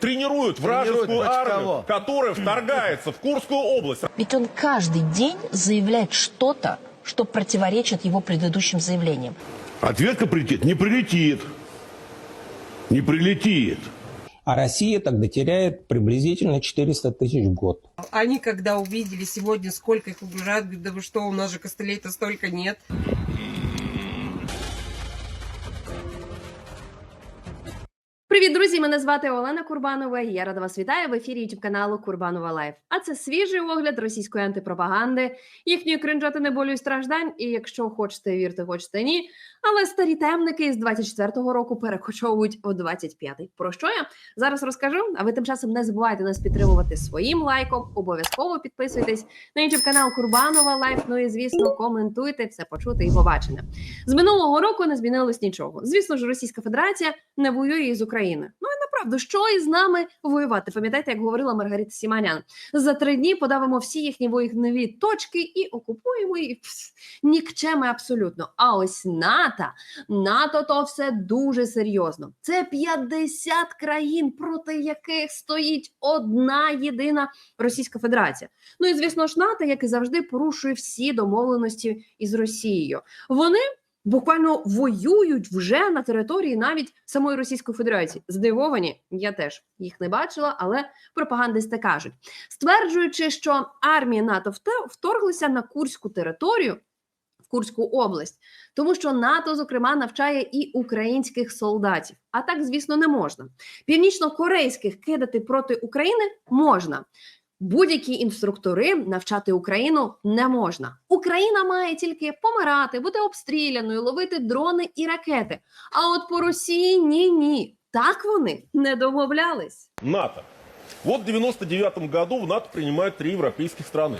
тренируют вражескую Тренируют армию, кого? которая вторгается в Курскую область. Ведь он каждый день заявляет что-то, что противоречит его предыдущим заявлениям. Ответка прилетит? Не прилетит. Не прилетит. А Россия тогда теряет приблизительно 400 тысяч в год. Они когда увидели сегодня, сколько их угрожают, говорят, да вы что, у нас же костылей-то столько нет. Привіт, друзі! Мене звати Олена Курбанова. і Я рада вас вітаю в ефірі youtube каналу Курбанова Лайф. А це свіжий огляд російської антипропаганди, їхньої кринжатини болю і страждань. І якщо хочете вірте, хочете ні. Але старі темники з 24-го року перекочовують у 25-й. Про що я зараз розкажу? А ви тим часом не забувайте нас підтримувати своїм лайком. Обов'язково підписуйтесь на youtube канал Курбанова Лайф. Ну і звісно, коментуйте все почути і побачене. З минулого року не змінилось нічого. Звісно ж, Російська Федерація не воює із України. Ну і направду, що із нами воювати? Пам'ятаєте, як говорила Маргарита Сіманян? За три дні подавимо всі їхні вогневі точки і окупуємо пс, нікчеми абсолютно. А ось НАТО, НАТО то все дуже серйозно. Це 50 країн, проти яких стоїть одна єдина Російська Федерація. Ну і звісно ж, НАТО, як і завжди, порушує всі домовленості із Росією. Вони буквально воюють вже на території навіть самої Російської Федерації. Здивовані, я теж їх не бачила, але пропагандисти кажуть, стверджуючи, що армія НАТО вторглися на Курську територію. Курську область, тому що НАТО, зокрема, навчає і українських солдатів. А так, звісно, не можна. Північно-корейських кидати проти України можна. Будь-які інструктори навчати Україну не можна. Україна має тільки помирати, бути обстріляною, ловити дрони і ракети. А от по Росії ні, ні. Так вони не домовлялись. НАТО. Вот в 99 году в НАТО принимают три европейских страны.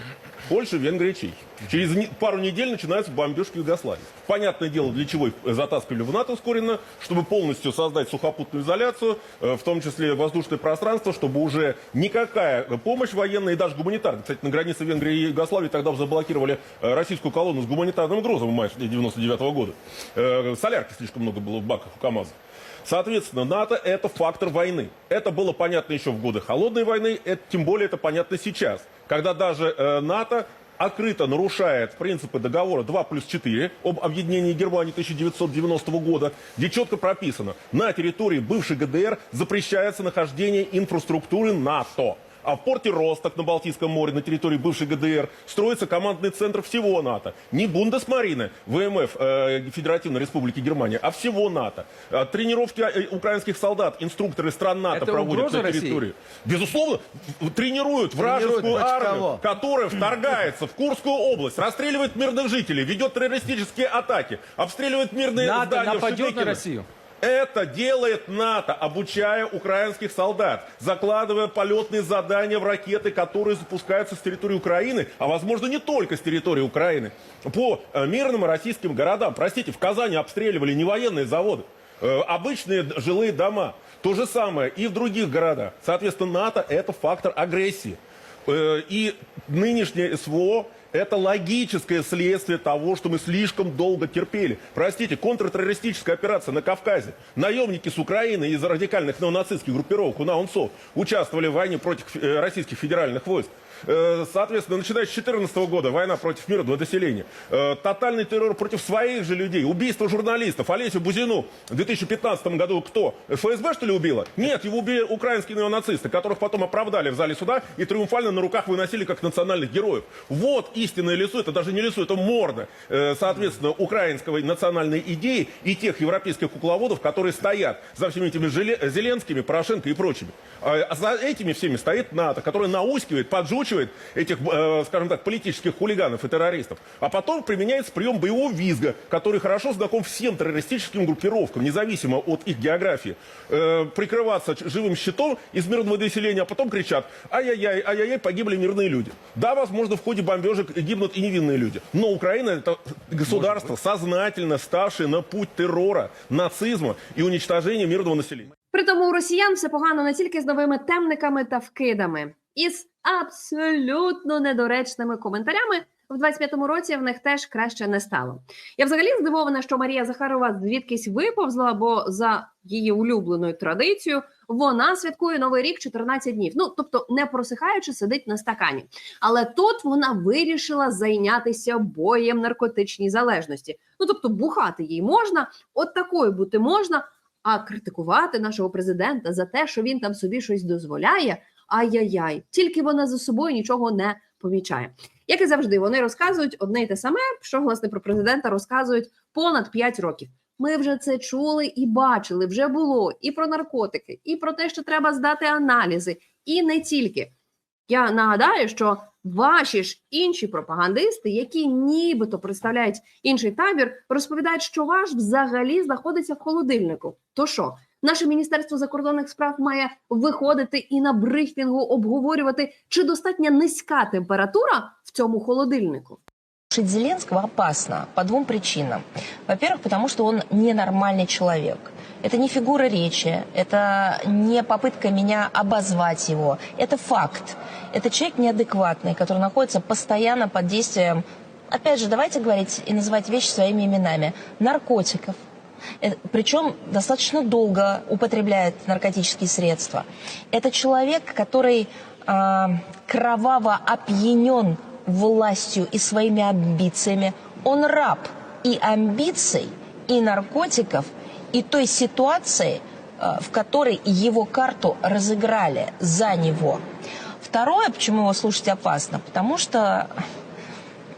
Польша, Венгрия, Чехия. Через пару недель начинаются бомбежки Югославии. Понятное дело, для чего их затаскивали в НАТО ускоренно, чтобы полностью создать сухопутную изоляцию, э, в том числе воздушное пространство, чтобы уже никакая помощь военная и даже гуманитарная. Кстати, на границе Венгрии и Югославии тогда заблокировали э, российскую колонну с гуманитарным грузом в мае 99 года. Э, Солярки слишком много было в баках у КАМАЗа. Соответственно, НАТО – это фактор войны. Это было понятно еще в годы Холодной войны, это, тем более это понятно сейчас, когда даже э, НАТО открыто нарушает принципы договора 2 плюс 4 об объединении Германии 1990 года, где четко прописано, на территории бывшей ГДР запрещается нахождение инфраструктуры НАТО. А в порте Росток на Балтийском море, на территории бывшей ГДР, строится командный центр всего НАТО. Не Бундесмарины, ВМФ э, Федеративной Республики Германия, а всего НАТО. А тренировки э, украинских солдат, инструкторы стран НАТО Это проводят на территории. Безусловно, в- тренируют вражескую против армию, кого? которая вторгается в Курскую область, расстреливает мирных жителей, ведет террористические атаки, обстреливает мирные НАТО здания нападет на. Россию. Это делает НАТО, обучая украинских солдат, закладывая полетные задания в ракеты, которые запускаются с территории Украины, а возможно не только с территории Украины, по э, мирным российским городам. Простите, в Казани обстреливали не военные заводы, э, обычные жилые дома. То же самое и в других городах. Соответственно, НАТО это фактор агрессии. Э, И нынешнее СВО это логическое следствие того, что мы слишком долго терпели. Простите, контртеррористическая операция на Кавказе. Наемники с Украины из радикальных неонацистских группировок УНАУНСО участвовали в войне против э, российских федеральных войск. Э, Соответственно, начиная с 2014 года война против мирного населения, Э, тотальный террор против своих же людей, убийство журналистов. Олесю Бузину в 2015 году кто? ФСБ, что ли, убила? Нет, его убили украинские неонацисты, которых потом оправдали в зале суда и триумфально на руках выносили как национальных героев. Вот истинное лицо, это даже не лицо, это морда, э, соответственно, украинской национальной идеи и тех европейских кукловодов, которые стоят за всеми этими Желе- Зеленскими, Порошенко и прочими. А а за этими всеми стоит НАТО, которое наускивает, поджучивает этих, э, скажем так, политических хулиганов и террористов. А потом применяется прием боевого визга, который хорошо знаком всем террористическим группировкам, независимо от их географии. Э, прикрываться ч- живым щитом из мирного населения, а потом кричат, ай-яй-яй, ай-яй-яй, погибли мирные люди. Да, возможно, в ходе бомбежек гибнут и невинные люди. Но Украина это государство, сознательно ставшее на путь террора, нацизма и уничтожения мирного населения. Притому у росіян все погано не тільки з новими темниками та вкидами, і з абсолютно недоречними коментарями. В 25-му році в них теж краще не стало. Я взагалі здивована, що Марія Захарова звідкись виповзла, бо за її улюбленою традицією вона святкує новий рік 14 днів. Ну тобто, не просихаючи, сидить на стакані. Але тут вона вирішила зайнятися боєм наркотичній залежності. Ну тобто, бухати їй можна, от такою бути можна. А критикувати нашого президента за те, що він там собі щось дозволяє. Ай-яй-яй, тільки вона за собою нічого не помічає. Як і завжди, вони розказують одне й те саме, що власне про президента розказують понад 5 років. Ми вже це чули і бачили, вже було і про наркотики, і про те, що треба здати аналізи, і не тільки. Я нагадаю, що ваші ж інші пропагандисти, які нібито представляють інший табір, розповідають, що ваш взагалі знаходиться в холодильнику. То що, наше міністерство закордонних справ має виходити і на брифінгу обговорювати, чи достатньо низька температура в цьому холодильнику? Слушать Зеленского опасно по двум причинам. Во-первых, потому что он ненормальный человек. Это не фигура речи, это не попытка меня обозвать его. Это факт. Это человек неадекватный, который находится постоянно под действием, опять же, давайте говорить и называть вещи своими именами, наркотиков. Э, Причем достаточно долго употребляет наркотические средства. Это человек, который а, кроваво опьянен властью и своими амбициями. Он раб и амбиций, и наркотиков, и той ситуации, э, в которой его карту разыграли за него. Второе, почему его слушать опасно, потому что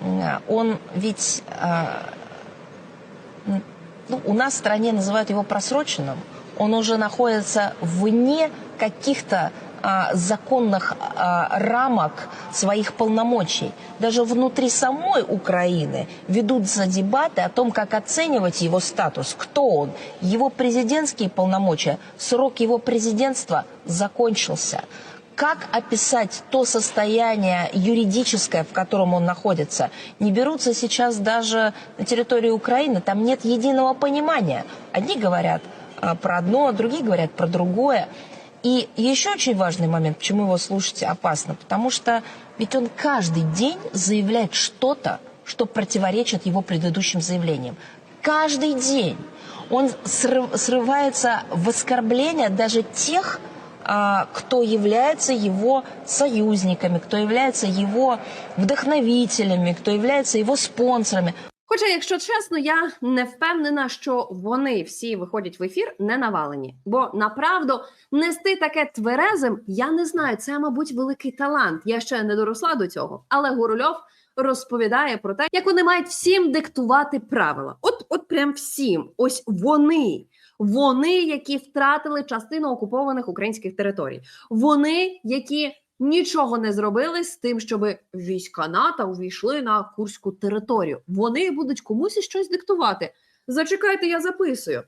э, он ведь э, ну, у нас в стране называют его просроченным. Он уже находится вне каких-то а, законных а, рамок своих полномочий. Даже внутри самой Украины ведутся дебаты о том, как оценивать его статус, кто он. Его президентские полномочия, срок его президентства закончился. Как описать то состояние юридическое, в котором он находится? Не берутся сейчас даже на территории Украины, там нет единого понимания. Одни говорят а, про одно, другие говорят про другое. И еще очень важный момент, почему его слушать опасно, потому что ведь он каждый день заявляет что-то, что противоречит его предыдущим заявлениям. Каждый день он срыв- срывается в оскорбления даже тех, кто является его союзниками, кто является его вдохновителями, кто является его спонсорами. Хоча, якщо чесно, я не впевнена, що вони всі виходять в ефір не навалені. Бо направду нести таке тверезим, я не знаю. Це, мабуть, великий талант. Я ще не доросла до цього. Але Гурульов розповідає про те, як вони мають всім диктувати правила. От, прям всім. Ось вони. Вони, які втратили частину окупованих українських територій. Вони, які нічого не зробили з тим, щоб війська НАТО увійшли на курську територію. Вони будуть комусь щось диктувати. Зачекайте, я записую.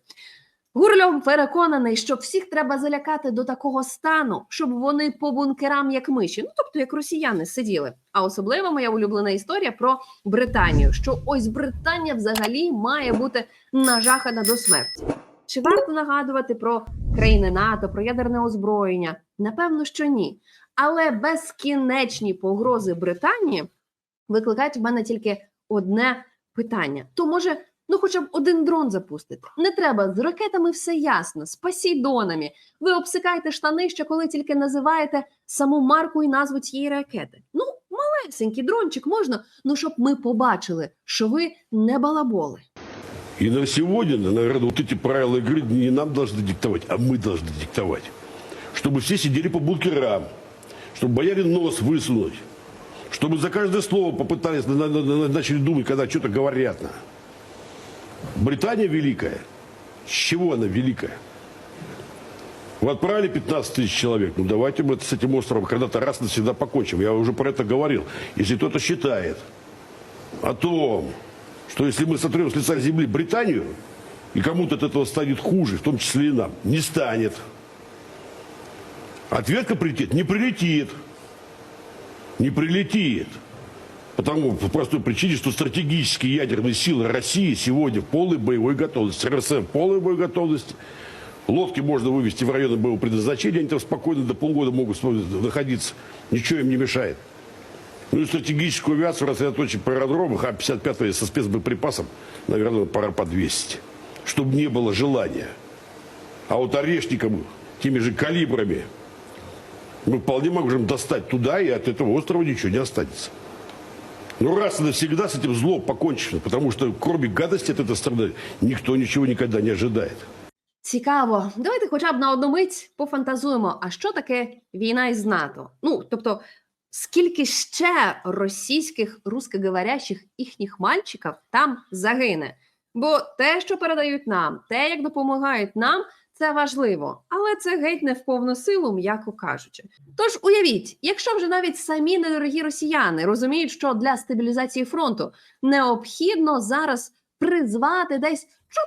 Гурльов переконаний, що всіх треба залякати до такого стану, щоб вони по бункерам як миші, ну тобто як росіяни сиділи. А особливо моя улюблена історія про Британію, що ось Британія взагалі має бути нажахана до смерті. Чи варто нагадувати про країни НАТО, про ядерне озброєння? Напевно, що ні. Але безкінечні погрози Британії викликають в мене тільки одне питання: то може, ну хоча б один дрон запустити? Не треба з ракетами все ясно, з посейдонами. Ви обсикаєте штани ще коли тільки називаєте саму марку і назву цієї ракети. Ну, малесенький дрончик можна, ну щоб ми побачили, що ви не балаболи. И на сегодня, наверное, вот эти правила игры не нам должны диктовать, а мы должны диктовать. Чтобы все сидели по бункерам, чтобы бояре нос высунуть, чтобы за каждое слово попытались, на- на- на- начали думать, когда что-то говорят. Британия великая. С чего она великая? Вы отправили 15 тысяч человек. Ну давайте мы с этим островом когда-то раз навсегда покончим. Я уже про это говорил. Если кто-то считает о том, что если мы сотрем с лица земли Британию, и кому-то от этого станет хуже, в том числе и нам, не станет. Ответка прилетит? Не прилетит. Не прилетит. Потому по простой причине, что стратегические ядерные силы России сегодня в полной боевой готовности. РСМ в полной боевой готовности. Лодки можно вывести в районы боевого предназначения, они там спокойно до полгода могут находиться. Ничего им не мешает. Ну и стратегическую авиацию рассредоточить по аэродромах, а 55 со спецбоеприпасом, наверное, пора подвесить. Чтобы не было желания. А вот орешникам теми же калибрами, мы вполне можем достать туда, и от этого острова ничего не останется. Ну, раз и навсегда с этим злом покончено, потому что кроме гадости от этой страны никто ничего никогда не ожидает. Цікаво. Давайте хоча б на одну мить пофантазуємо, а що таке війна із НАТО? Ну, тобто, скільки ще російських русскоговорящих їхніх мальчиків там загине? Бо те, що передають нам, те, як допомагають нам, це важливо, але це геть не в повну силу, м'яко кажучи. Тож уявіть, якщо вже навіть самі недорогі росіяни розуміють, що для стабілізації фронту необхідно зараз призвати десь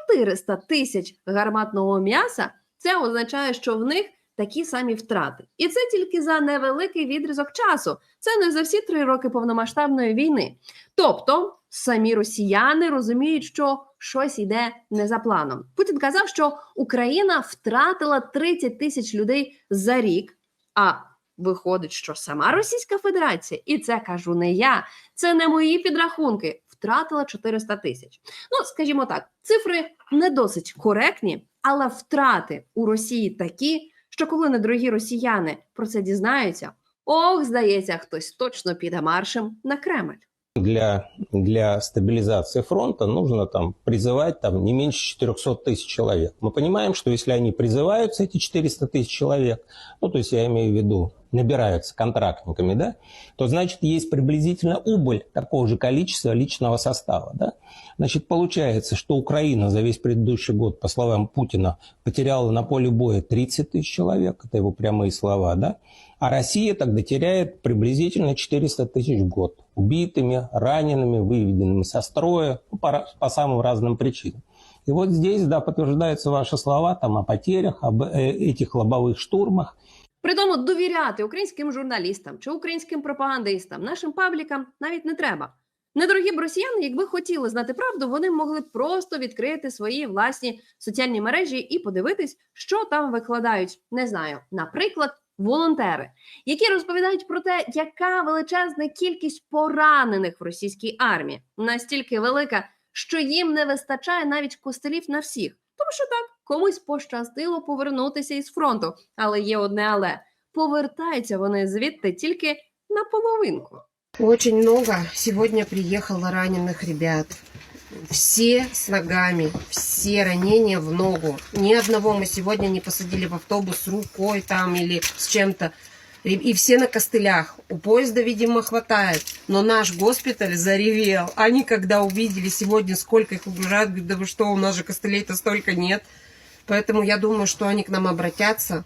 400 тисяч гарматного м'яса, це означає, що в них такі самі втрати. І це тільки за невеликий відрізок часу. Це не за всі три роки повномасштабної війни. Тобто самі росіяни розуміють, що щось йде не за планом. Путін казав, що Україна втратила 30 тисяч людей за рік. А виходить, що сама Російська Федерація, і це кажу не я, це не мої підрахунки. Втратила 400 тисяч. Ну, скажімо так, цифри не досить коректні, але втрати у Росії такі, що коли недорогі росіяни про це дізнаються, ох, здається, хтось точно піде маршем на Кремль. Для, для стабилизации фронта нужно там призывать там не меньше 400 тысяч человек. Мы понимаем, что если они призываются, эти 400 тысяч человек, ну, то есть я имею в виду, набираются контрактниками, да, то значит есть приблизительно убыль такого же количества личного состава, да. Значит, получается, что Украина за весь предыдущий год, по словам Путина, потеряла на поле боя 30 тысяч человек, это его прямые слова, да, а Россия тогда теряет приблизительно 400 тысяч в год убитыми, ранеными, выведенными со строя ну, по, ра- по самым разным причинам. И вот здесь, да, подтверждаются ваши слова там, о потерях, об э, этих лобовых штурмах. Притому довіряти українським журналістам чи українським пропагандистам, нашим паблікам навіть не треба. Недорогі б росіяни, якби хотіли знати правду, вони могли б просто відкрити свої власні соціальні мережі і подивитись, що там викладають. Не знаю, наприклад, волонтери, які розповідають про те, яка величезна кількість поранених в російській армії, настільки велика, що їм не вистачає навіть костелів на всіх. Тому що так, комусь пощастило повернутися із фронту, але є одне але повертаються вони звідти тільки на половинку. Очень много сегодня приехало раненых ребят Все с ногами, все ранения в ногу. Ни одного мы сегодня не посадили в автобус с рукой там или с чем-то. И и все на костылях. У поезда, видимо, хватает. Но наш госпиталь заревел. Они, когда увидели сегодня, сколько их угружают, говорят, да вы что, у нас же костылей-то столько нет. Поэтому я думаю, что они к нам обратятся.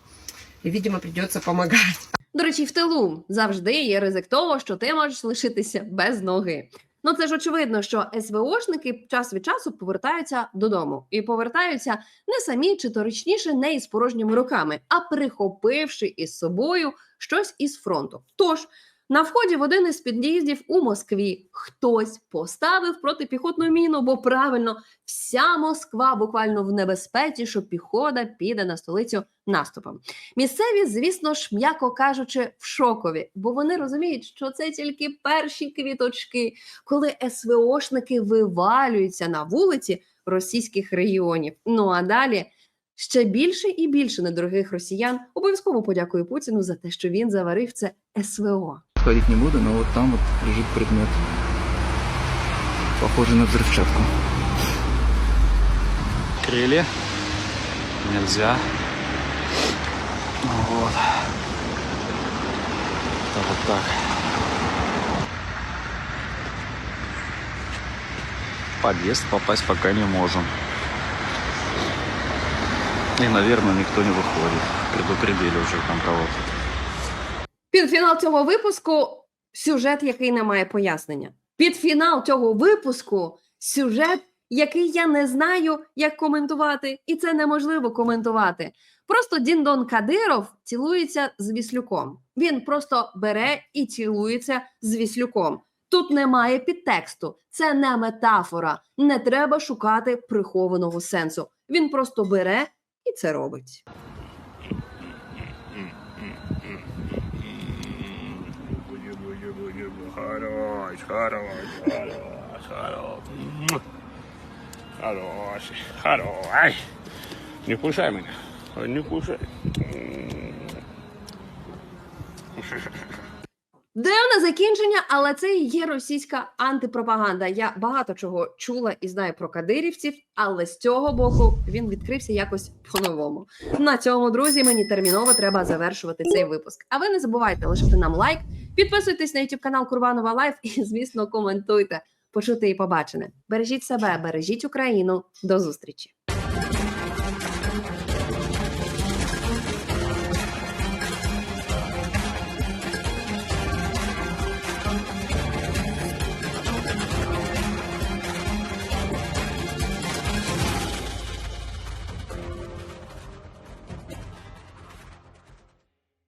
И, видимо, придется помогать. До речі, в тилу завжди є ризик того, що ти можеш лишитися без ноги. Ну це ж очевидно, що СВОшники час від часу повертаються додому і повертаються не самі чи точніше не із порожніми руками, а прихопивши із собою щось із фронту. Тож на вході в один із під'їздів у Москві хтось поставив протипіхотну міну, бо правильно вся Москва буквально в небезпеці, що піхота піде на столицю наступом. Місцеві, звісно ж, м'яко кажучи, в шокові, бо вони розуміють, що це тільки перші квіточки, коли СВОшники вивалюються на вулиці російських регіонів. Ну а далі. Ще більше і більше недорогих росіян обов'язково подякую Путіну за те, що він заварив це СВО. Ходить не буду, но вот там вот лежит предмет. Похожий на взрывчатку. крылья. Нельзя. Вот. Это вот так. Подъезд попасть пока не можем. И, наверное, никто не выходит. Предупредили уже там кого-то. Під цього випуску сюжет, який не має пояснення. Під фінал цього випуску сюжет, який я не знаю, як коментувати, і це неможливо коментувати. Просто Діндон Кадиров цілується з Віслюком. Він просто бере і цілується з Віслюком. Тут немає підтексту, це не метафора. Не треба шукати прихованого сенсу. Він просто бере і це робить. Хорош, хорош, хорош, хорош. Хорош, хорош. Не кушай меня. Не кушай. Дивне закінчення, але це є російська антипропаганда. Я багато чого чула і знаю про кадирівців, але з цього боку він відкрився якось по-новому. На цьому, друзі, мені терміново треба завершувати цей випуск. А ви не забувайте лишити нам лайк, підписуйтесь на YouTube канал Курбанова Лайф і, звісно, коментуйте. Почути і побачене. Бережіть себе, бережіть Україну. До зустрічі!